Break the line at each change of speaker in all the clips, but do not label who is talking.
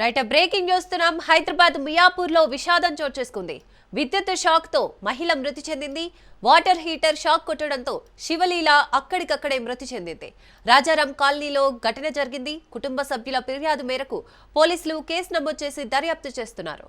Right breaking చూస్తున్నాం హైదరాబాద్ మియాపూర్లో విషాదం చోటు చేసుకుంది. విద్యుత్ షాక్తో మహిళ మృతి చెందింది. వాటర్ హీటర్ షాక్ కొట్టడంతో శివలీల అక్కడికక్కడే మృతి చెందింది. రాజారాం కాలనీలో ఘటన జరిగింది. కుటుంబ సభ్యుల ఫిర్యాదు మేరకు పోలీసులు కేసు నమోదు చేసి దర్యాప్తు చేస్తున్నారు.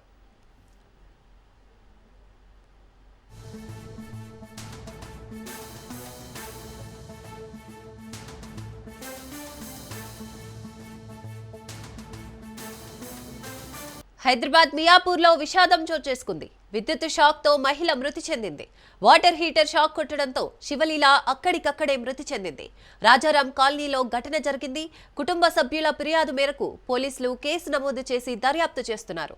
హైదరాబాద్ మియాపూర్లో విషాదం చోటు చేసుకుంది. విద్యుత్ షాక్తో మహిళ మృతి చెందింది. వాటర్ హీటర్ షాక్ కొట్టడంతో శివలీల అక్కడికక్కడే మృతి చెందింది. రాజారాం కాలనీలో ఘటన జరిగింది. కుటుంబ సభ్యుల ఫిర్యాదు మేరకు పోలీసులు కేసు నమోదు చేసి దర్యాప్తు చేస్తున్నారు.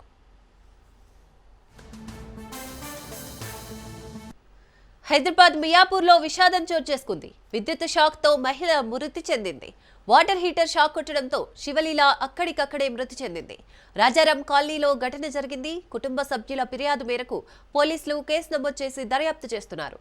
హైదరాబాద్ మియాపూర్లో విషాదం చోటు చేసుకుంది. విద్యుత్ షాక్తో మహిళ మృతి చెందింది. వాటర్ హీటర్ షాక్ కొట్టడంతో శివలీల అక్కడికక్కడే మృతి చెందింది. రాజారాం కాలనీలో ఘటన జరిగింది. కుటుంబ సభ్యుల ఫిర్యాదు మేరకు పోలీసులు కేసు నమోదు చేసి దర్యాప్తు చేస్తున్నారు.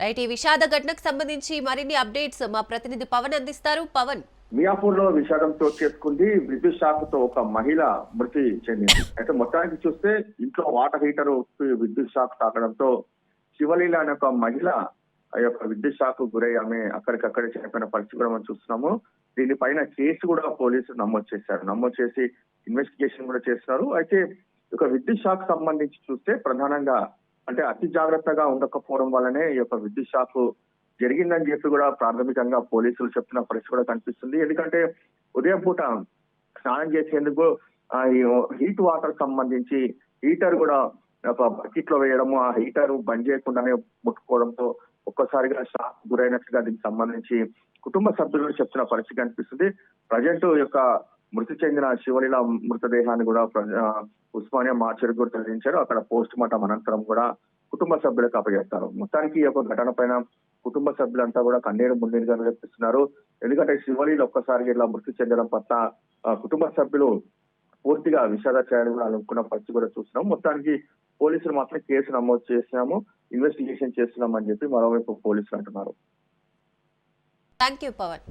రైట్ ఈ విషాద ఘటనకు సంబంధించి మరిన్ని అప్డేట్స్ మా ప్రతినిధి పవన్ అందిస్తారు. పవన్
మియాపూర్లో విషాదం చోటు చేసుకుంది విద్యుత్ షాక్తో ఒక మహిళ మృతి చెందింది. అయితే మొత్తానికి చూస్తే ఇంట్లో వాటర్ హీటర్ విద్యుత్ షాక్ తాకడంతో శివలీల అనే ఒక మహిళ ఆ యొక్క విద్యుత్ షాక్ గురై ఆమె అక్కడికక్కడే చనిపోయిన పరిస్థితి కూడా మనం చూస్తున్నాము. దీనిపైన కేసు కూడా పోలీసులు నమోదు చేశారు. నమోదు చేసి ఇన్వెస్టిగేషన్ కూడా చేస్తున్నారు. అయితే ఒక విద్యుత్ షాక్ సంబంధించి చూస్తే ప్రధానంగా అంటే అతి జాగ్రత్తగా ఉండకపోవడం వల్లనే ఈ యొక్క విద్యుత్ షాక్ జరిగిందని చెప్పి కూడా ప్రాథమికంగా పోలీసులు చెప్తున్న పరిస్థితి కూడా కనిపిస్తుంది. ఎందుకంటే ఉదయం పూట స్నానం చేసేందుకు ఆ, ఈ హీట్ వాటర్ సంబంధించి హీటర్ కూడా బకెట్లో వేయడము ఆ హీటర్ బంద్ చేయకుండానే ముట్టుకోవడంతో ఒక్కసారిగా షాక్ గురైనట్లుగా దీనికి సంబంధించి కుటుంబ సభ్యులు చెప్తున్న పరిస్థితి కనిపిస్తుంది. ప్రజెంట్ యొక్క మృతి చెందిన శివలీల మృతదేహాన్ని కూడా ఉస్మానియా మార్చర్ కూడా తరలించారు. అక్కడ పోస్ట్ మార్టం అనంతరం కూడా కుటుంబ సభ్యులకు అప్పగిస్తారు మొత్తానికి ఈ యొక్క ఘటన పైన కుటుంబ సభ్యులంతా కూడా కన్నీరు మున్నీరుగా కనిపిస్తున్నారు ఎందుకంటే శివలీలు ఒక్కసారి ఇలా మృతి చెందడం పట్ల కుటుంబ సభ్యులు పూర్తిగా విషాద చేయాలని కూడా అనుకున్న పరిస్థితి కూడా చూస్తున్నాం. మొత్తానికి పోలీసులు మాత్రం కేసు నమోదు చేసినాము ఇన్వెస్టిగేషన్ చేస్తున్నామని చెప్పి మరోవైపు పోలీసులు అంటున్నారు.
Thank you Pawan.